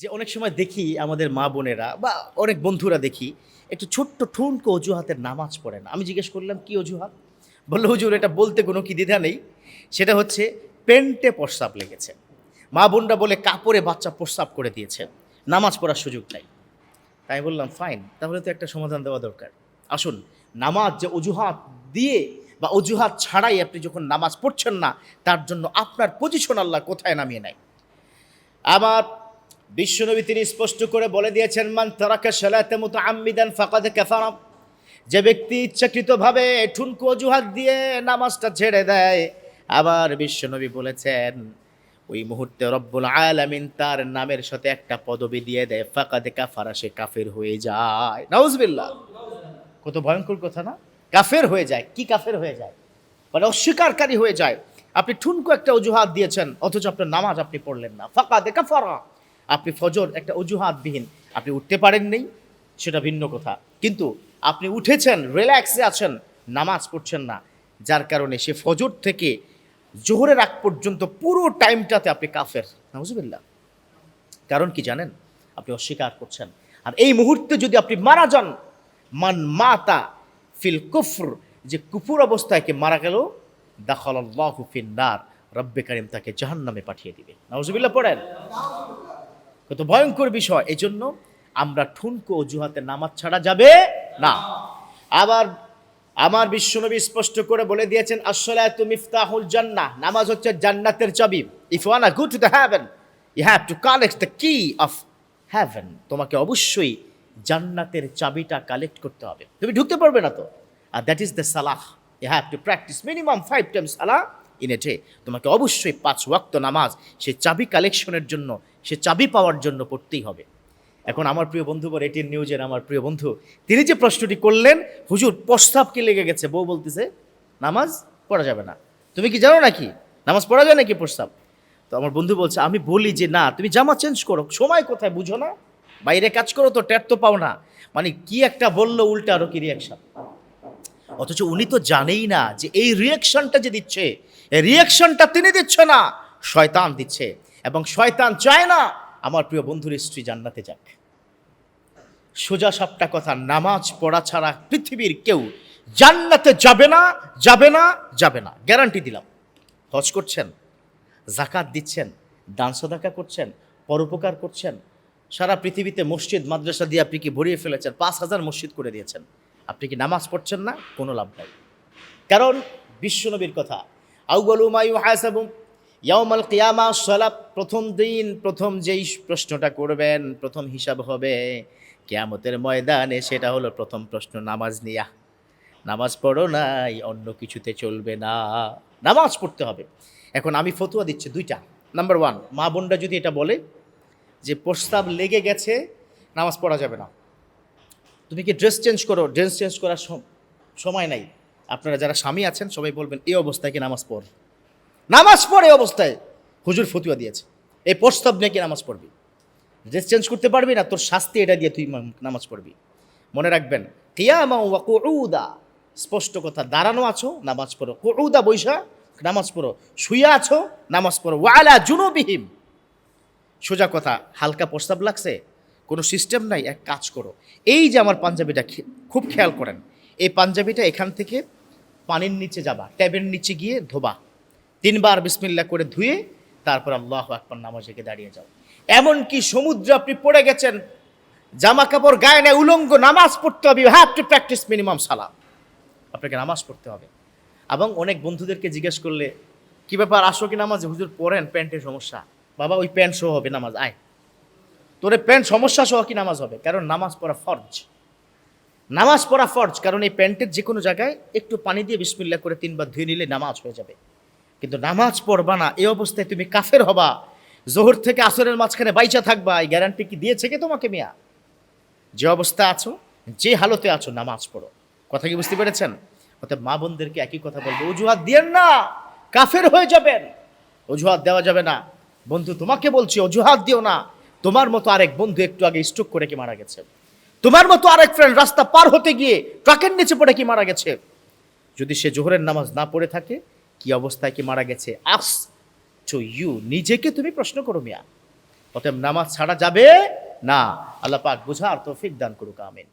যে অনেক সময় দেখি আমাদের মা বোনেরা বা অনেক বন্ধুরা দেখি, একটু ছোট্ট ঠুনকো অজুহাতের নামাজ পড়ে না আমি জিজ্ঞেস করলাম, কি অজুহাত? বলল, হুজুর, এটা বলতে কোনো কি দ্বিধা নেই। সেটা হচ্ছে পেন্টে প্রস্রাব লেগেছে। মা বোনরা বলে কাপড়ে বাচ্চা প্রস্রাব করে দিয়েছে। নামাজ পড়ার সুযোগ নাই। তাই বললাম, ফাইন, তাহলে তো একটা সমাধান দেওয়া দরকার। আসুন, নামাজ যে অজুহাত দিয়ে বা অজুহাত ছাড়াই আপনি যখন নামাজ পড়ছেন না, তার জন্য আপনার পজিশন আল্লাহ কোথায় নামিয়ে নেয়? আবার বিশ্বনবী তিনি স্পষ্ট করে বলে দিয়েছেন, মান তারাকা সালাতে মতো আম্মিদান ফাকাদ কাফারা। যে ব্যক্তি ইচ্ছাকৃতভাবে ঠুনকো অজুহাত দিয়ে নামাজটা ছেড়ে দেয়, আবার বিশ্বনবী বলেছেন, ওই মুহূর্তে রব্বুল আলামিন তার নামের সাথে একটা পদবি দিয়ে দেয়, ফাকাদে কাফারা, সে কাফের হয়ে যায়। নাউজবিল্লাহ। কত ভয়ঙ্কর কথা না? কাফের হয়ে যায়। কি কাফের হয়ে যায়? মানে অস্বীকারী হয়ে যায়। আপনি ঠুনকো একটা অজুহাত দিয়েছেন, অথচ আপনার নামাজ আপনি পড়লেন না। ফাঁকা দেখা ফারা আপনি ফজর একটা অজুহাতবিহীন। আপনি উঠতে পারেন নেই সেটা ভিন্ন কথা। কিন্তু আপনি উঠেছেন রিল্যাক্সে আছেন, নামাজ পড়ছেন না। যার কারণে সে ফজর থেকে জোহরের আগ পর্যন্ত পুরো টাইমটাতে আপনি কাফের। নাউজুবিল্লাহ। কারণ কি জানেন? আপনি অস্বীকার করছেন। আর এই মুহূর্তে যদি আপনি মারা যান, মান মাতা ফিল কুফর, যে কুফুর অবস্থায় কে মারা গেল দাখল আল্লাহু ফিন্নার রব্বে কারিম তাকে জাহান্নামে পাঠিয়ে দিবে। নাউজুবিল্লাহ পড়েন? কত ভয়ঙ্কর বিষয়। এই জন্য আমরা ঠুনকো অজুহাতে নামাজ ছাড়া যাবে না। আবার আমার বিশ্বনবী স্পষ্ট করে বলে দিয়েছেন, আসসালাতু মিফতাহুল জান্নাহ। নামাজ হচ্ছে জান্নাতের চাবি। If wanna go to the heaven you have to collect the key of heaven তোমাকে অবশ্যই জান্নাতের চাবিটা কালেক্ট করতে হবে। তুমি ঢুকতে পারবে না তো। আর that is the Salah you have to practice minimum five times Salah in a তোমাকে অবশ্যই পাঁচ ওয়াক্ত নামাজ সে চাবি কালেকশনের জন্য, সে চাবি পাওয়ার জন্য পড়তেই হবে। এখন আমার প্রিয় বন্ধু বলে এটির নিউজের আমার প্রিয় বন্ধু, তিনি যে প্রশ্নটি করলেন, হুজুর, প্রস্তাব কি লেগে গেছে? বউ বলতেছে, নামাজ পড়া যাবে না। তুমি কি জানো নাকি? নামাজ পড়া যায় নাকি প্রস্তাব? তো আমার বন্ধু বলছে, আমি বলি যে না, তুমি জামা চেঞ্জ করো, সময় কোথায় বুঝো না? বাইরে কাজ করো তো ট্যাট তো পাও না। মানে কি একটা বলল উল্টা আরও কি রিয়াকশন অথচ উনি তো জানেই না যে এই রিয়াকশনটা যে দিচ্ছে, এই রিয়াকশনটা তিনি দিচ্ছে না, শয়তান দিচ্ছে। এবং শয়তান চায় না, আমার প্রিয় বন্ধুর স্ত্রী জান্নাতে যাক। সোজা সাপটা কথা, নামাজ পড়া ছাড়া পৃথিবীর কেউ জান্নাতে যাবে না যাবে না যাবে না। গ্যারান্টি দিলাম। হজ করছেন জাকাত দিচ্ছেন, দান সদাকা করছেন, পরোপকার করছেন, সারা পৃথিবীতে মসজিদ, মাদ্রাসা দিয়ে আপনি কি ভরিয়ে ফেলেছেন, পাঁচ হাজার মসজিদ করে দিয়েছেন। আপনি কি নামাজ পড়ছেন না? কোনো লাভ নাই। কারণ বিশ্বনবীর কথা আউগলু মায়ু হাসাবু ইয়াউমাল কিয়ামা সালাত প্রথম দিন, প্রথম যেই প্রশ্নটা করবেন, প্রথম হিসাব হবে কেয়ামতের ময়দানে, সেটা হলো প্রথম প্রশ্ন, নামাজ নিয়া। নামাজ পড়ো নাই, অন্য কিছুতে চলবে না। নামাজ পড়তে হবে। এখন আমি ফতুয়া দিচ্ছি দুইটা। নাম্বার ওয়ান মা বোনরা যদি এটা বলে যে প্রস্তাব লেগে গেছে, নামাজ পড়া যাবে না। তুমি কি ড্রেস চেঞ্জ করো? ড্রেস চেঞ্জ করার সম- সময় নাই। আপনারা যারা স্বামী আছেন, সবাই বলবেন, এই অবস্থায় কি নামাজ পড়? নামাজ পড় এই অবস্থায়। হুজুর ফতুয়া দিয়েছে। এই প্রস্তাব নিয়ে কি নামাজ পড়বি? ড্রেস চেঞ্জ করতে পারবি না? তোর শাস্তি এটা দিয়ে তুই নামাজ পড়বি। মনে রাখবেন, কিয়ামা ওয়া কুউদা। স্পষ্ট কথা, দাঁড়ানো আছো, নামাজ পড়ো। কুউদা বৈশা, নামাজ পড়ো। শুয়ে আছো, নামাজ পড়ো। ওয়ালা জুনুবিহিম। সোজা কথা, হালকা প্রস্তাব লাগছে? কোনো সিস্টেম নাই, এক কাজ করো। এই যে আমার পাঞ্জাবিটা খুব খেয়াল করেন, এই পাঞ্জাবিটা এখান থেকে পানির নিচে যাবা ট্যাবের নিচে গিয়ে ধোবা। তিনবার বিসমিল্লা করে ধুয়ে তারপর আল্লাহ আকবর নামাজে গিয়ে দাঁড়িয়ে যাও। এমনকি সমুদ্রে আপনি পড়ে গেছেন, জামা কাপড় গায়ে নেয় উলঙ্গ নামাজ পড়তে হবে হ্যাভ টু প্র্যাকটিস মিনিমাম সালাম আপনাকে নামাজ পড়তে হবে। এবং অনেক বন্ধুদেরকে জিজ্ঞেস করলে, কি ব্যাপার, আসো কি নামাজ? হুজুর, পড়েন, প্যান্টের সমস্যা। বাবা, ওই প্যান্ট শো হবে নামাজ, আয়। তোরে প্যান্ট সমস্যা সহ কি নামাজ হবে? কারণ নামাজ পড়া ফরজ। নামাজ পড়া ফরজ, কারণ এই প্যান্টের যে কোনো জায়গায় একটু পানি দিয়ে বিসমিল্লা করে তিনবার ধুয়ে নিলে নামাজ হয়ে যাবে। কিন্তু নামাজ পড়বা না, এই অবস্থায় তুমি কাফের হবা। জোহর থেকে আসরের মাঝখানে বাইচা থাকবা, এই গ্যারান্টি কি দিয়েছে কে তোমাকে মিয়া? যে অবস্থা আছো, যে হালতে আছো, নামাজ পড়ো। কথা কি বুঝতে পেরেছেন? অর্থাৎ মা বোনদেরকে একই কথা বলব, অজুহাত দিয়েন না, কাফের হয়ে যাবেন। অজুহাত দেওয়া যাবে না। বন্ধু, তোমাকে বলছি, অজুহাত দিও না। তোমার মতো আরেক বন্ধু একটু আগে স্ট্রোক করে কি মারা গেছে? তোমার মতো আরেক ফ্রেন্ড রাস্তা পার হতে গিয়ে ট্রাকের নিচে পড়ে কি মারা গেছে? যদি সে জোহরের নামাজ না পড়ে থাকে, কি অবস্থায় কি মারা গেছে? আস টু ইউ নিজেকে তুমি প্রশ্ন করো মিয়া। অতএব নামাজ ছাড়া যাবে না। আল্লাহ পাক বুঝার তৌফিক দান করুক, আমিন।